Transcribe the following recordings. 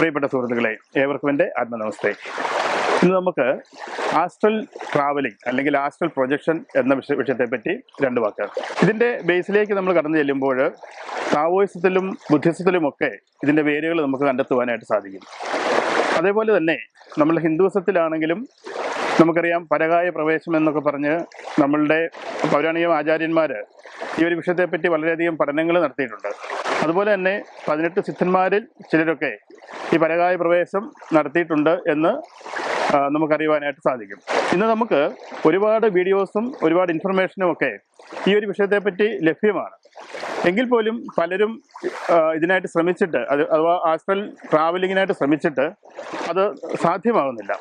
പ്രിയപ്പെട്ട സുഹൃത്തുക്കളെ ഏവർക്കും എന്റെ ആത്മനമസ്തേ. ഇന്ന് നമുക്ക് ആസ്ട്രൽ ട്രാവലിംഗ് അല്ലെങ്കിൽ ആസ്ട്രൽ പ്രൊജക്ഷൻ എന്ന വിഷയ വിഷയത്തെപ്പറ്റി രണ്ട് വാക്ക്. ഇതിന്റെ ബേസിലേക്ക് നമ്മൾ കടന്നു ചെല്ലുമ്പോൾ താവോയിസത്തിലും ബുദ്ധിസത്തിലുമൊക്കെ ഇതിന്റെ വേരുകൾ നമുക്ക് കണ്ടെത്തുവാനായിട്ട് സാധിക്കും. അതേപോലെ തന്നെ നമ്മൾ ഹിന്ദുസത്തിലാണെങ്കിലും നമുക്കറിയാം പരകായ പ്രവേശം എന്നൊക്കെ പറഞ്ഞ് നമ്മളുടെ പൗരാണിക ആചാര്യന്മാർ ഈ ഒരു വിഷയത്തെപ്പറ്റി വളരെയധികം പഠനങ്ങൾ നടത്തിയിട്ടുണ്ട്. അതുപോലെ തന്നെ പതിനെട്ട് സിദ്ധന്മാരിൽ ചിലരൊക്കെ ഈ പരകായ പ്രവേശം നടത്തിയിട്ടുണ്ട് എന്ന് നമുക്കറിയുവാനായിട്ട് സാധിക്കും. ഇന്ന് നമുക്ക് ഒരുപാട് വീഡിയോസും ഒരുപാട് ഇൻഫർമേഷനും ഒക്കെ ഈ ഒരു വിഷയത്തെപ്പറ്റി ലഭ്യമാണ്. എങ്കിൽ പോലും പലരും ഇതിനായിട്ട് ശ്രമിച്ചിട്ട് അത് അഥവാ ആസ്ട്രൽ ട്രാവലിങ്ങിനായിട്ട് ശ്രമിച്ചിട്ട് അത് സാധ്യമാകുന്നില്ല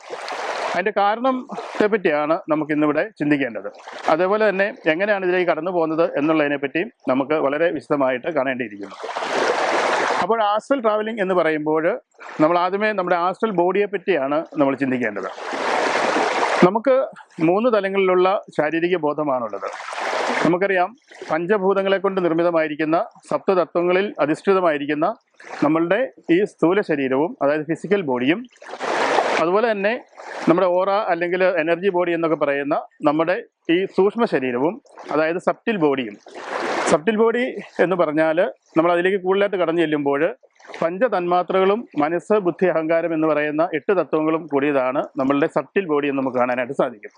അതിന്റെ കാരണത്തെ പറ്റിയാണ് നമുക്ക് ഇന്നിവിടെ ചിന്തിക്കേണ്ടത്. അതേപോലെ തന്നെ എങ്ങനെയാണ് ഇതിലേക്ക് കടന്നു പോകുന്നത് എന്നുള്ളതിനെപ്പറ്റി നമുക്ക് വളരെ വിശദമായിട്ട് കാണേണ്ടിയിരിക്കുന്നു. അപ്പോൾ ആസ്ട്രൽ ട്രാവലിംഗ് എന്ന് പറയുമ്പോൾ നമ്മൾ ആദ്യമേ നമ്മുടെ ആസ്ട്രൽ ബോഡിയെ പറ്റിയാണ് നമ്മൾ ചിന്തിക്കേണ്ടത്. നമുക്ക് മൂന്ന് തലങ്ങളിലുള്ള ശാരീരിക ബോധമാണുള്ളത്. നമുക്കറിയാം പഞ്ചഭൂതങ്ങളെ കൊണ്ട് നിർമ്മിതമായിരിക്കുന്ന സപ്തതത്വങ്ങളിൽ അധിഷ്ഠിതമായിരിക്കുന്ന നമ്മളുടെ ഈ സ്ഥൂല ശരീരവും അതായത് ഫിസിക്കൽ ബോഡിയും അതുപോലെ തന്നെ നമ്മുടെ ഓറ അല്ലെങ്കിൽ എനർജി ബോഡി എന്നൊക്കെ പറയുന്ന നമ്മുടെ ഈ സൂക്ഷ്മ ശരീരവും അതായത് സപ്റ്റിൽ ബോഡിയും സപ്റ്റിൽ ബോഡി എന്ന് പറഞ്ഞാൽ നമ്മൾ അതിലേക്ക് കൂടുതലായിട്ട് കടന്നു ചെല്ലുമ്പോൾ പഞ്ചതന്മാത്രകളും മനസ്സ് ബുദ്ധി അഹങ്കാരം എന്ന് പറയുന്ന എട്ട് തത്വങ്ങളും കൂടിയതാണ് നമ്മളുടെ സബ്റ്റിൽ ബോഡി എന്ന് നമുക്ക് കാണാനായിട്ട് സാധിക്കും.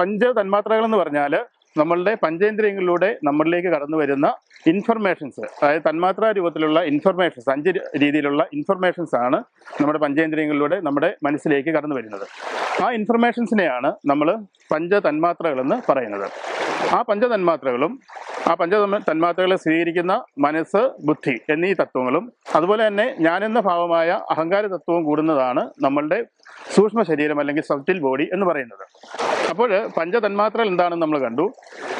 പഞ്ചതന്മാത്രകൾ എന്ന് പറഞ്ഞാൽ നമ്മളുടെ പഞ്ചേന്ദ്രിയങ്ങളിലൂടെ നമ്മളിലേക്ക് കടന്നു വരുന്ന ഇൻഫർമേഷൻസ് അതായത് തന്മാത്രാ രൂപത്തിലുള്ള ഇൻഫർമേഷൻസ് അഞ്ച് രീതിയിലുള്ള ഇൻഫർമേഷൻസ് ആണ് നമ്മുടെ പഞ്ചേന്ദ്രിയങ്ങളിലൂടെ നമ്മുടെ മനസ്സിലേക്ക് കടന്നു വരുന്നത്. ആ ഇൻഫർമേഷൻസിനെയാണ് നമ്മൾ പഞ്ച തന്മാത്രകളെന്ന് പറയുന്നത്. ആ പഞ്ചതന്മാത്രകളും ആ പഞ്ച തന്മാത്രകളെ സ്വീകരിക്കുന്ന മനസ്സ് ബുദ്ധി എന്നീ തത്വങ്ങളും അതുപോലെ തന്നെ ഞാനെന്ന ഭാവമായ അഹങ്കാര തത്വവും കൂടുന്നതാണ് നമ്മളുടെ സൂക്ഷ്മ ശരീരം അല്ലെങ്കിൽ സബ്റ്റിൽ ബോഡി എന്ന് പറയുന്നത്. അപ്പോൾ പഞ്ചതന്മാത്രകൾ എന്താണെന്ന് നമ്മൾ കണ്ടു.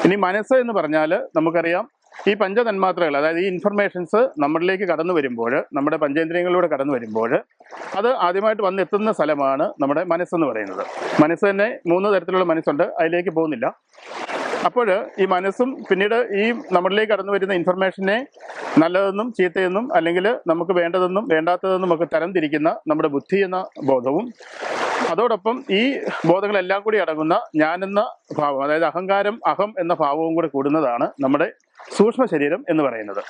ഇനി മനസ്സ് എന്ന് പറഞ്ഞാൽ നമുക്കറിയാം ഈ പഞ്ചതന്മാത്രകൾ അതായത് ഈ ഇൻഫർമേഷൻസ് നമ്മളിലേക്ക് കടന്നു വരുമ്പോൾ നമ്മുടെ പഞ്ചേന്ദ്രിയങ്ങളിലൂടെ കടന്നു വരുമ്പോൾ അത് ആദ്യമായിട്ട് വന്നെത്തുന്ന സ്ഥലമാണ് നമ്മുടെ മനസ്സെന്ന് പറയുന്നത്. മനസ്സ് തന്നെ മൂന്ന് തരത്തിലുള്ള മനസ്സുണ്ട് അതിലേക്ക് പോകുന്നില്ല. അപ്പോൾ ഈ മനസ്സും പിന്നീട് ഈ നമ്മളിലേക്ക് കടന്നു വരുന്ന ഇൻഫർമേഷനെ നല്ലതെന്നും ചീത്തയെന്നും അല്ലെങ്കിൽ നമുക്ക് വേണ്ടതെന്നും വേണ്ടാത്തതെന്നും ഒക്കെ തരംതിരിക്കുന്ന നമ്മുടെ ബുദ്ധി എന്ന ബോധവും അതോടൊപ്പം ഈ ബോധങ്ങളെല്ലാം കൂടി അടങ്ങുന്ന ഞാനെന്ന ഭാവം അതായത് അഹങ്കാരം അഹം എന്ന ഭാവവും കൂടി കൂടുന്നതാണ് നമ്മുടെ സൂക്ഷ്മ ശരീരം എന്ന് പറയുന്നത്.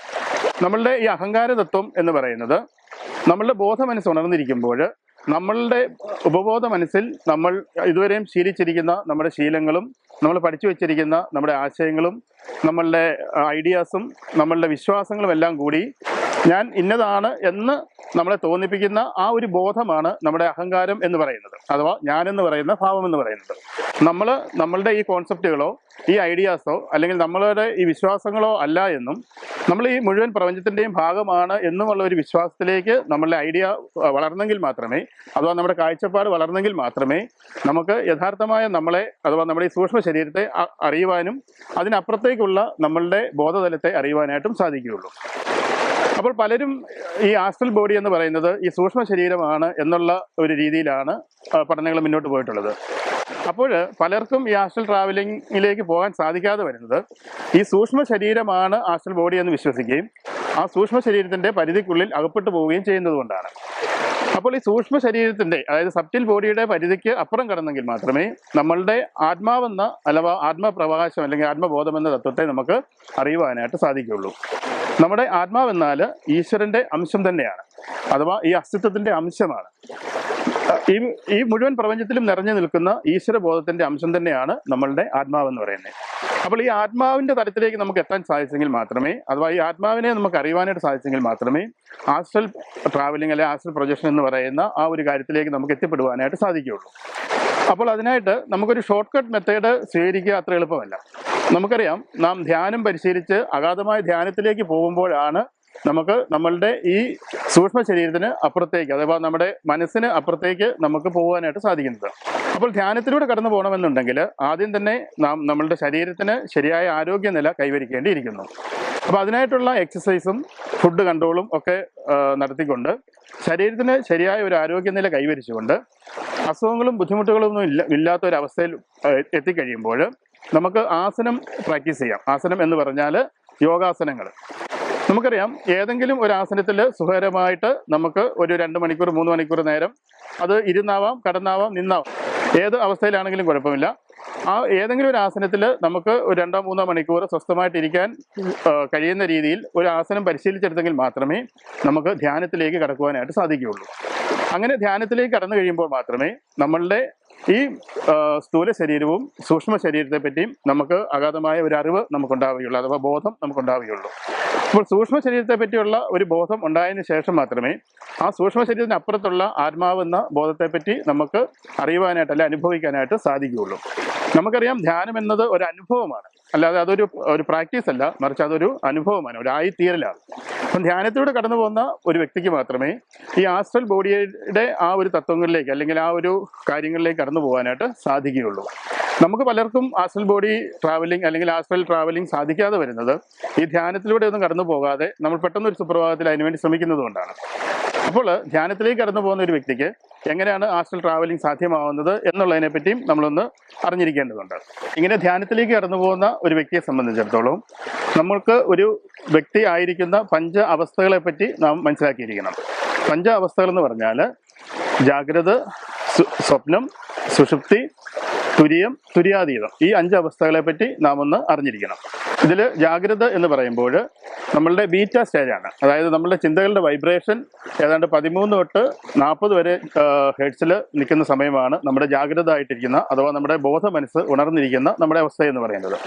നമ്മളുടെ ഈ അഹങ്കാര തത്വം എന്ന് പറയുന്നത് നമ്മളുടെ ബോധമനസ്സ് ഉണർന്നിരിക്കുമ്പോൾ നമ്മളുടെ ഉപബോധ മനസ്സിൽ നമ്മൾ ഇതുവരെയും ശീലിച്ചിരിക്കുന്ന നമ്മുടെ ശീലങ്ങളും നമ്മൾ പഠിച്ചു വെച്ചിരിക്കുന്ന നമ്മുടെ ആശയങ്ങളും നമ്മളുടെ ഐഡിയാസും നമ്മളുടെ വിശ്വാസങ്ങളും എല്ലാം കൂടി ഞാൻ ഇന്നതാണ് എന്ന് നമ്മളെ തോന്നിപ്പിക്കുന്ന ആ ഒരു ബോധമാണ് നമ്മുടെ അഹങ്കാരം എന്ന് പറയുന്നത്. അഥവാ ഞാൻ എന്ന് പറയുന്ന ഭാവം എന്ന് പറയുന്നത്. നമ്മൾ നമ്മളുടെ ഈ കോൺസെപ്റ്റുകളോ ഈ ഐഡിയാസോ അല്ലെങ്കിൽ നമ്മളുടെ ഈ വിശ്വാസങ്ങളോ അല്ല എന്നും നമ്മൾ ഈ മുഴുവൻ പ്രപഞ്ചത്തിന്റെയും ഭാഗമാണ് എന്നുമുള്ള ഒരു വിശ്വാസത്തിലേക്ക് നമ്മളുടെ ഐഡിയ വളർന്നെങ്കിൽ മാത്രമേ അഥവാ നമ്മുടെ കാഴ്ചപ്പാട് വളർന്നെങ്കിൽ മാത്രമേ നമുക്ക് യഥാർത്ഥമായ നമ്മളെ അഥവാ നമ്മുടെ ഈ സൂക്ഷ്മ ശരീരത്തെ അറിയുവാനും അതിനപ്പുറത്തേക്കുള്ള നമ്മളുടെ ബോധതലത്തെ അറിയുവാനായിട്ടും സാധിക്കുകയുള്ളൂ. അപ്പോൾ പലരും ഈ ആസ്ട്രൽ ബോഡി എന്ന് പറയുന്നത് ഈ സൂക്ഷ്മ ശരീരമാണ് എന്നുള്ള ഒരു രീതിയിലാണ് പഠനങ്ങൾ മുന്നോട്ട് പോയിട്ടുള്ളത്. അപ്പോൾ പലർക്കും ഈ ആസ്ട്രൽ ട്രാവലിംഗിലേക്ക് പോകാൻ സാധിക്കാതെ വരുന്നത് ഈ സൂക്ഷ്മ ശരീരമാണ് ആസ്ട്രൽ ബോഡി എന്ന് വിശ്വസിക്കുകയും ആ സൂക്ഷ്മ ശരീരത്തിന്റെ പരിധിക്കുള്ളിൽ അകപ്പെട്ടു പോവുകയും ചെയ്യുന്നത് അപ്പോൾ ഈ സൂക്ഷ്മ ശരീരത്തിന്റെ അതായത് സബ്റ്റിൽ ബോഡിയുടെ പരിധിക്ക് അപ്പുറം കടന്നെങ്കിൽ മാത്രമേ നമ്മളുടെ ആത്മാവെന്ന അഥവാ ആത്മപ്രകാശം അല്ലെങ്കിൽ ആത്മബോധം എന്ന തത്വത്തെ നമുക്ക് അറിയുവാനായിട്ട് സാധിക്കുകയുള്ളൂ. നമ്മുടെ ആത്മാവെന്നാൽ ഈശ്വരന്റെ അംശം തന്നെയാണ്. അഥവാ ഈ അസ്തിത്വത്തിന്റെ അംശമാണ്. ഈ ഈ മുഴുവൻ പ്രപഞ്ചത്തിലും നിറഞ്ഞു നിൽക്കുന്ന ഈശ്വരബോധത്തിന്റെ അംശം തന്നെയാണ് നമ്മളുടെ ആത്മാവെന്ന് പറയുന്നത്. അപ്പോൾ ഈ ആത്മാവിന്റെ തലത്തിലേക്ക് നമുക്ക് എത്താൻ സാധിച്ചെങ്കിൽ മാത്രമേ അഥവാ ഈ ആത്മാവിനെ നമുക്ക് അറിയുവാനായിട്ട് സാധിച്ചെങ്കിൽ മാത്രമേ ആസ്ട്രൽ ട്രാവലിംഗ് അല്ലെ ആസ്ട്രൽ പ്രൊജക്ഷൻ എന്ന് പറയുന്ന ആ ഒരു കാര്യത്തിലേക്ക് നമുക്ക് എത്തിപ്പെടുവാനായിട്ട് സാധിക്കുകയുള്ളൂ. അപ്പോൾ അതിനായിട്ട് നമുക്കൊരു ഷോർട്ട് കട്ട് മെത്തേഡ് സ്വീകരിക്കുക അത്ര എളുപ്പമല്ല. നമുക്കറിയാം നാം ധ്യാനം പരിശീലിച്ച് അഗാധമായ ധ്യാനത്തിലേക്ക് പോകുമ്പോഴാണ് നമുക്ക് നമ്മളുടെ ഈ സൂക്ഷ്മ ശരീരത്തിന് അപ്പുറത്തേക്ക് അഥവാ നമ്മുടെ മനസ്സിന് അപ്പുറത്തേക്ക് നമുക്ക് പോകാനായിട്ട് സാധിക്കുന്നത്. അപ്പോൾ ധ്യാനത്തിലൂടെ കടന്നു പോകണമെന്നുണ്ടെങ്കിൽ ആദ്യം തന്നെ നാം നമ്മളുടെ ശരീരത്തിന് ശരിയായ ആരോഗ്യനില കൈവരിക്കേണ്ടിയിരിക്കുന്നു. അപ്പോൾ അതിനായിട്ടുള്ള എക്സസൈസും ഫുഡ് കൺട്രോളും ഒക്കെ നടത്തിക്കൊണ്ട് ശരീരത്തിന് ശരിയായ ഒരു ആരോഗ്യനില കൈവരിച്ചുകൊണ്ട് അസുഖങ്ങളും ബുദ്ധിമുട്ടുകളും ഒന്നും ഇല്ല ഇല്ലാത്ത ഒരു അവസ്ഥയിൽ എത്തിക്കഴിയുമ്പോൾ നമുക്ക് ആസനം പ്രാക്ടീസ് ചെയ്യാം. ആസനം എന്ന് പറഞ്ഞാൽ യോഗാസനങ്ങൾ. നമുക്കറിയാം ഏതെങ്കിലും ഒരു ആസനത്തിൽ സുഖകരമായിട്ട് നമുക്ക് ഒരു രണ്ട് മണിക്കൂർ മൂന്ന് മണിക്കൂർ നേരം അത് ഇരുന്നാവാം കടന്നാവാം നിന്നാവാം. ഏത് അവസ്ഥയിലാണെങ്കിലും കുഴപ്പമില്ല. ആ ഏതെങ്കിലും ഒരു ആസനത്തിൽ നമുക്ക് ഒരു രണ്ടോ മൂന്നോ മണിക്കൂർ സ്വസ്ഥമായിട്ടിരിക്കാൻ കഴിയുന്ന രീതിയിൽ ഒരു ആസനം പരിശീലിച്ചെടുത്തെങ്കിൽ മാത്രമേ നമുക്ക് ധ്യാനത്തിലേക്ക് കടക്കുവാനായിട്ട് സാധിക്കുകയുള്ളൂ. അങ്ങനെ ധ്യാനത്തിലേക്ക് കടന്നു കഴിയുമ്പോൾ മാത്രമേ നമ്മളുടെ ഈ സ്ഥൂല ശരീരവും സൂക്ഷ്മ ശരീരത്തെ പറ്റിയും നമുക്ക് അഗാധമായ ഒരു അറിവ് നമുക്കുണ്ടാവുകയുള്ളൂ അഥവാ ബോധം നമുക്കുണ്ടാവുകയുള്ളൂ. അപ്പോൾ സൂക്ഷ്മ ശരീരത്തെ പറ്റിയുള്ള ഒരു ബോധം ഉണ്ടായതിനു ശേഷം മാത്രമേ ആ സൂക്ഷ്മ ശരീരത്തിന് അപ്പുറത്തുള്ള ആത്മാവെന്ന ബോധത്തെപ്പറ്റി നമുക്ക് അറിയുവാനായിട്ട് അല്ലെ അനുഭവിക്കാനായിട്ട് സാധിക്കുകയുള്ളൂ. നമുക്കറിയാം ധ്യാനം എന്നത് ഒരു അനുഭവമാണ്. അല്ലാതെ അതൊരു ഒരു പ്രാക്ടീസ് അല്ല മറിച്ച് അതൊരു അനുഭവമാണ് ഒരു ആയിത്തീരലാണ് അപ്പം ധ്യാനത്തിലൂടെ കടന്നു പോകുന്ന ഒരു വ്യക്തിക്ക് മാത്രമേ ഈ ആസ്ട്രൽ ബോഡിയുടെ ആ ഒരു തത്വങ്ങളിലേക്ക് അല്ലെങ്കിൽ ആ ഒരു കാര്യങ്ങളിലേക്ക് കടന്നു പോകാനായിട്ട് സാധിക്കുകയുള്ളൂ. നമുക്ക് പലർക്കും ആസ്ട്രൽ ബോഡി ട്രാവലിംഗ് അല്ലെങ്കിൽ ആസ്ട്രൽ ട്രാവലിംഗ് സാധിക്കാതെ വരുന്നത് ഈ ധ്യാനത്തിലൂടെ ഒന്നും കടന്നു പോകാതെ നമ്മൾ പെട്ടെന്ന് ഒരു സുപ്രഭാതത്തിൽ അതിനുവേണ്ടി ശ്രമിക്കുന്നത് കൊണ്ടാണ് അപ്പോൾ ധ്യാനത്തിലേക്ക് കടന്നു പോകുന്ന ഒരു വ്യക്തിക്ക് എങ്ങനെയാണ് ആസ്ട്രൽ ട്രാവലിംഗ് സാധ്യമാവുന്നത് എന്നുള്ളതിനെ പറ്റിയും നമ്മളൊന്ന് അറിഞ്ഞിരിക്കേണ്ടതുണ്ട്. ഇങ്ങനെ ധ്യാനത്തിലേക്ക് കടന്നു പോകുന്ന ഒരു വ്യക്തിയെ സംബന്ധിച്ചിടത്തോളം നമ്മൾക്ക് ഒരു വ്യക്തി ആയിരിക്കുന്ന പഞ്ച അവസ്ഥകളെ പറ്റി നാം മനസ്സിലാക്കിയിരിക്കണം. പഞ്ച അവസ്ഥകൾ എന്ന് പറഞ്ഞാൽ ജാഗ്രത സ്വപ്നം സുഷുപ്തി തുര്യം തുര്യാതീതം. ഈ അഞ്ച് അവസ്ഥകളെ പറ്റി നാം ഒന്ന് അറിഞ്ഞിരിക്കണം. ഇതിൽ ജാഗ്രത എന്ന് പറയുമ്പോൾ നമ്മളുടെ ബീറ്റ ആണ് അതായത് നമ്മളുടെ ചിന്തകളുടെ വൈബ്രേഷൻ ഏതാണ്ട് പതിമൂന്ന് തൊട്ട് നാൽപ്പത് വരെ ഹെഡ്സിൽ നിൽക്കുന്ന സമയമാണ് നമ്മുടെ ജാഗ്രത ആയിട്ടിരിക്കുന്ന അഥവാ നമ്മുടെ ബോധ മനസ്സ് ഉണർന്നിരിക്കുന്ന നമ്മുടെ അവസ്ഥ എന്ന് പറയുന്നത്.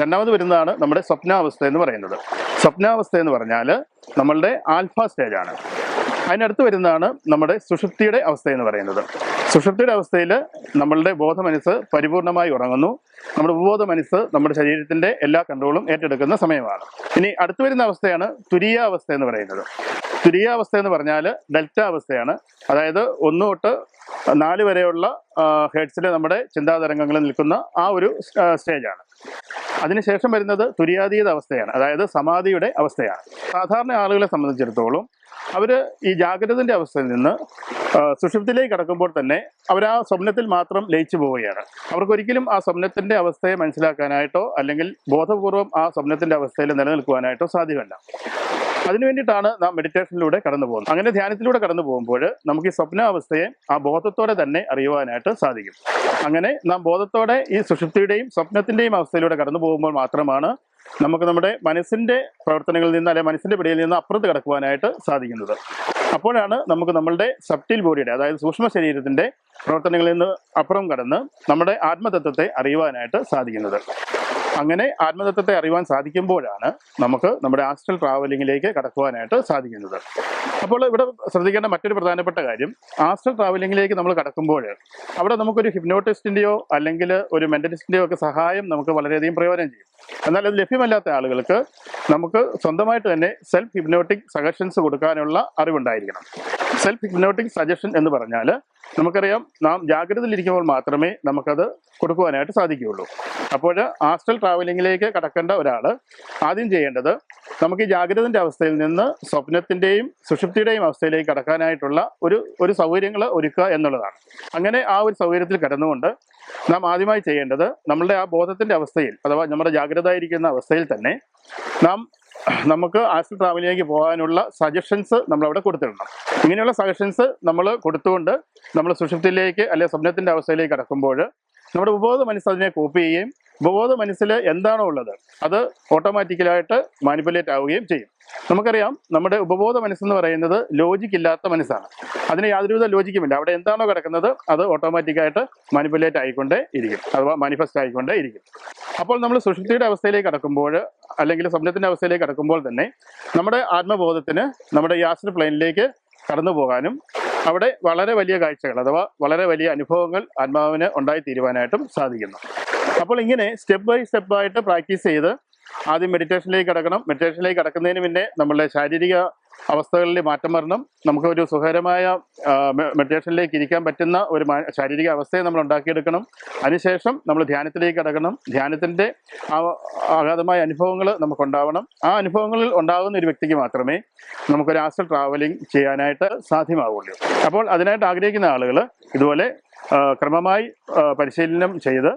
രണ്ടാമത് വരുന്നതാണ് നമ്മുടെ സ്വപ്നാവസ്ഥ എന്ന് പറയുന്നത്. സ്വപ്നാവസ്ഥ എന്ന് പറഞ്ഞാൽ നമ്മളുടെ ആൽഫ സ്റ്റേജാണ്. അതിനടുത്ത് വരുന്നതാണ് നമ്മുടെ സുഷുപ്തിയുടെ അവസ്ഥ എന്ന് പറയുന്നത്. സുഷുപ്തിയുടെ അവസ്ഥയിൽ നമ്മളുടെ ബോധ മനസ്സ് പരിപൂർണമായി ഉറങ്ങുന്നു. നമ്മുടെ ഉപബോധ മനസ്സ് നമ്മുടെ ശരീരത്തിന്റെ എല്ലാ കൺട്രോളും ഏറ്റെടുക്കുന്ന സമയമാണ്. ഇനി അടുത്ത് വരുന്ന അവസ്ഥയാണ് തുരിയ അവസ്ഥ എന്ന് പറയുന്നത്. തുരിയ അവസ്ഥ എന്ന് പറഞ്ഞാൽ ഡെൽറ്റ അവസ്ഥയാണ്. അതായത് ഒന്ന് തൊട്ട് നാല് വരെയുള്ള ഹെഡ്സിൽ നമ്മുടെ ചിന്താതരംഗങ്ങൾ നിൽക്കുന്ന ആ ഒരു സ്റ്റേജാണ് അതിനുശേഷം വരുന്നത് തുര്യാതീത അവസ്ഥയാണ്. അതായത് സമാധിയുടെ അവസ്ഥയാണ്. സാധാരണ ആളുകളെ സംബന്ധിച്ചിടത്തോളം അവർ ഈ ജാഗ്രതന്റെ അവസ്ഥയിൽ നിന്ന് സുഷുപ്തിയിലേക്ക് കടക്കുമ്പോൾ തന്നെ അവർ ആ സ്വപ്നത്തിൽ മാത്രം ലയിച്ചു പോവുകയാണ്. അവർക്കൊരിക്കലും ആ സ്വപ്നത്തിന്റെ അവസ്ഥയെ മനസ്സിലാക്കാനായിട്ടോ അല്ലെങ്കിൽ ബോധപൂർവം ആ സ്വപ്നത്തിന്റെ അവസ്ഥയിൽ നിലനിൽക്കുവാനായിട്ടോ സാധ്യമല്ല. അതിനു വേണ്ടിയിട്ടാണ് നാം മെഡിറ്റേഷനിലൂടെ കടന്നു പോകുന്നത്. അങ്ങനെ ധ്യാനത്തിലൂടെ കടന്നു പോകുമ്പോൾ നമുക്ക് ഈ സ്വപ്നാവസ്ഥയെ ആ ബോധത്തോടെ തന്നെ അറിയുവാനായിട്ട് സാധിക്കും. അങ്ങനെ നാം ബോധത്തോടെ ഈ സുഷുപ്തിയുടെയും സ്വപ്നത്തിന്റെയും അവസ്ഥയിലൂടെ കടന്നു പോകുമ്പോൾ മാത്രമാണ് നമുക്ക് നമ്മുടെ മനസ്സിന്റെ പ്രവർത്തനങ്ങളിൽ നിന്ന് അല്ലെങ്കിൽ മനസ്സിന്റെ പിടിയിൽ നിന്ന് അപ്പുറത്ത് കിടക്കുവാനായിട്ട് സാധിക്കുന്നത്. അപ്പോഴാണ് നമുക്ക് നമ്മളുടെ സബ്റ്റിൽ ബോഡിയുടെ അതായത് സൂക്ഷ്മ ശരീരത്തിന്റെ പ്രവർത്തനങ്ങളിൽ നിന്ന് അപ്പുറം കടന്ന് നമ്മുടെ ആത്മതത്വത്തെ അറിയുവാനായിട്ട് സാധിക്കുന്നത്. അങ്ങനെ ആത്മതത്വത്തെ അറിയുവാൻ സാധിക്കുമ്പോഴാണ് നമുക്ക് നമ്മുടെ ആസ്ട്രൽ ട്രാവലിംഗിലേക്ക് കടക്കുവാനായിട്ട് സാധിക്കുന്നത്. അപ്പോൾ ഇവിടെ ശ്രദ്ധിക്കേണ്ട മറ്റൊരു പ്രധാനപ്പെട്ട കാര്യം ആസ്ട്രൽ ട്രാവലിംഗിലേക്ക് നമ്മൾ കടക്കുമ്പോൾ അവിടെ നമുക്കൊരു ഹിപ്നോട്ടിസ്റ്റിന്റെയോ അല്ലെങ്കിൽ ഒരു മെന്റലിസ്റ്റിന്റെയോ ഒക്കെ സഹായം നമുക്ക് വളരെയധികം പ്രയോജനം ചെയ്യും. എന്നാൽ അത് ലഭ്യമല്ലാത്ത ആളുകൾക്ക് നമുക്ക് സ്വന്തമായിട്ട് തന്നെ സെൽഫ് ഹിപ്നോട്ടിക് സജഷൻസ് കൊടുക്കാനുള്ള അറിവുണ്ടായിരിക്കണം. സെൽഫ് ഇഗ്നോട്ടിംഗ് സജഷൻ എന്ന് പറഞ്ഞാൽ നമുക്കറിയാം നാം ജാഗ്രതയിലിരിക്കുമ്പോൾ മാത്രമേ നമുക്കത് കൊടുക്കുവാനായിട്ട് സാധിക്കുകയുള്ളൂ. അപ്പോൾ ആസ്ട്രൽ ട്രാവലിംഗിലേക്ക് കടക്കേണ്ട ഒരാൾ ആദ്യം ചെയ്യേണ്ടത് നമുക്ക് ഈ ജാഗ്രതന്റെ അവസ്ഥയിൽ നിന്ന് സ്വപ്നത്തിന്റെയും സുഷുപ്തിയുടെയും അവസ്ഥയിലേക്ക് കടക്കാനായിട്ടുള്ള ഒരു ഒരു സൗകര്യങ്ങൾ ഒരുക്കുക എന്നുള്ളതാണ്. അങ്ങനെ ആ ഒരു സൗകര്യത്തിൽ കടന്നുകൊണ്ട് നാം ആദ്യമായി ചെയ്യേണ്ടത് നമ്മളുടെ ആ ബോധത്തിന്റെ അവസ്ഥയിൽ അഥവാ നമ്മുടെ ജാഗ്രത ആയിരിക്കുന്ന അവസ്ഥയിൽ തന്നെ നാം നമുക്ക് ആസ്ട്രൽ ട്രാവലിലേക്ക് പോകാനുള്ള സജഷൻസ് നമ്മൾ അവിടെ കൊടുത്തിടണം ഇങ്ങനെയുള്ള സജഷൻസ് നമ്മൾ കൊടുത്തുകൊണ്ട് നമ്മൾ സുഷുപ്തിയിലേക്ക് അല്ലെങ്കിൽ സ്വപ്നത്തിന്റെ അവസ്ഥയിലേക്ക് കടക്കുമ്പോൾ നമ്മുടെ ഉപബോധ മനസ്സ് അതിനെ കോപ്പി ചെയ്യുകയും ഉപബോധ മനസ്സിൽ എന്താണോ ഉള്ളത് അത് ഓട്ടോമാറ്റിക്കലായിട്ട് മാനിപ്പുലേറ്റ് ആവുകയും ചെയ്യും. നമുക്കറിയാം നമ്മുടെ ഉപബോധ മനസ്സെന്ന് പറയുന്നത് ലോജിക് ഇല്ലാത്ത മനസ്സാണ്. അതിന് യാതൊരുവിധ ലോജിക്കുമില്ല അവിടെ എന്താണോ കിടക്കുന്നത് അത് ഓട്ടോമാറ്റിക്കായിട്ട് മാനിപ്പുലേറ്റ് ആയിക്കൊണ്ടേ ഇരിക്കും അഥവാ മാനിഫെസ്റ്റ് ആയിക്കൊണ്ടേ ഇരിക്കും. അപ്പോൾ നമ്മൾ സുഷുപ്തിയുടെ അവസ്ഥയിലേക്ക് കടക്കുമ്പോൾ അല്ലെങ്കിൽ സ്വപ്നത്തിന്റെ അവസ്ഥയിലേക്ക് കടക്കുമ്പോൾ തന്നെ നമ്മുടെ ആത്മബോധത്തിന് നമ്മുടെ ഈ പ്ലെയിനിലേക്ക് കടന്നു പോകാനും അവിടെ വളരെ വലിയ കാഴ്ചകൾ അഥവാ വളരെ വലിയ അനുഭവങ്ങൾ ആത്മാവിന് ഉണ്ടായിത്തീരുവാനായിട്ടും സാധിക്കുന്നു. അപ്പോൾ ഇങ്ങനെ സ്റ്റെപ്പ് ബൈ സ്റ്റെപ്പ് ആയിട്ട് പ്രാക്ടീസ് ചെയ്ത് ആദ്യം മെഡിറ്റേഷനിലേക്ക് കിടക്കണം. മെഡിറ്റേഷനിലേക്ക് കിടക്കുന്നതിന് മുന്നേ നമ്മളുടെ ശാരീരിക അവസ്ഥകളിൽ മാറ്റം വരണം. നമുക്ക് ഒരു സുഖകരമായ മെഡിറ്റേഷനിലേക്ക് ഇരിക്കാൻ പറ്റുന്ന ഒരു ശാരീരിക അവസ്ഥയെ നമ്മൾ ഉണ്ടാക്കിയെടുക്കണം. അതിനുശേഷം നമ്മൾ ധ്യാനത്തിലേക്ക് കടക്കണം. ധ്യാനത്തിന്റെ അഗാധമായ അനുഭവങ്ങൾ നമുക്കുണ്ടാവണം. ആ അനുഭവങ്ങളിൽ ഉണ്ടാകുന്ന ഒരു വ്യക്തിക്ക് മാത്രമേ നമുക്കൊരു ആസ്ട്രൽ ട്രാവലിംഗ് ചെയ്യാനായിട്ട് സാധ്യമാവുകയുള്ളൂ അപ്പോൾ അതിനായിട്ട് ആഗ്രഹിക്കുന്ന ആളുകൾ ഇതുപോലെ ക്രമമായി പരിശീലനം ചെയ്ത്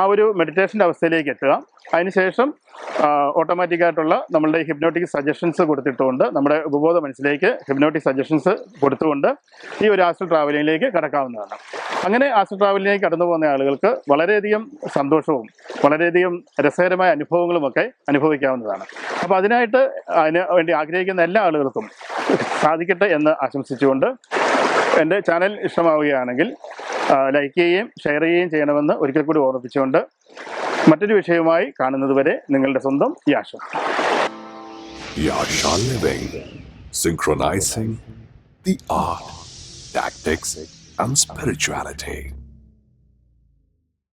ആ ഒരു മെഡിറ്റേഷന്റെ അവസ്ഥയിലേക്ക് എത്തുക. അതിനുശേഷം ഓട്ടോമാറ്റിക് ആയിട്ടുള്ള നമ്മളുടെ ഹിപ്നോട്ടിക് സജഷൻസ് കൊടുത്തിട്ടുകൊണ്ട് നമ്മുടെ ഉപബോധ മനസ്സിലേക്ക് ഹിപ്നോട്ടിക് സജഷൻസ് കൊടുത്തുകൊണ്ട് ഈ ഒരു ആസ്റ്റൽ ട്രാവലിംഗിലേക്ക് കടക്കാവുന്നതാണ്. അങ്ങനെ ആസ്റ്റൽ ട്രാവലിംഗിലേക്ക് കടന്നു പോകുന്ന ആളുകൾക്ക് വളരെയധികം സന്തോഷവും വളരെയധികം രസകരമായ അനുഭവങ്ങളുമൊക്കെ അനുഭവിക്കാവുന്നതാണ്. അപ്പോൾ അതിനായിട്ട് അതിന് വേണ്ടി ആഗ്രഹിക്കുന്ന എല്ലാ ആളുകൾക്കും സാധിക്കട്ടെ എന്ന് ആശംസിച്ചുകൊണ്ട് എന്റെ ചാനൽ ഇഷ്ടമാവുകയാണെങ്കിൽ ലൈക്ക് ചെയ്യുകയും ഷെയർ ചെയ്യുകയും ചെയ്യണമെന്ന് ഒരിക്കൽ കൂടി ഓർമ്മിപ്പിച്ചുകൊണ്ട് മറ്റൊരു വിഷയവുമായി കാണുന്നതുവരെ നിങ്ങളുടെ സ്വന്തം യാഷൻ Yasha Living, synchronizing the art, tactics, and spirituality.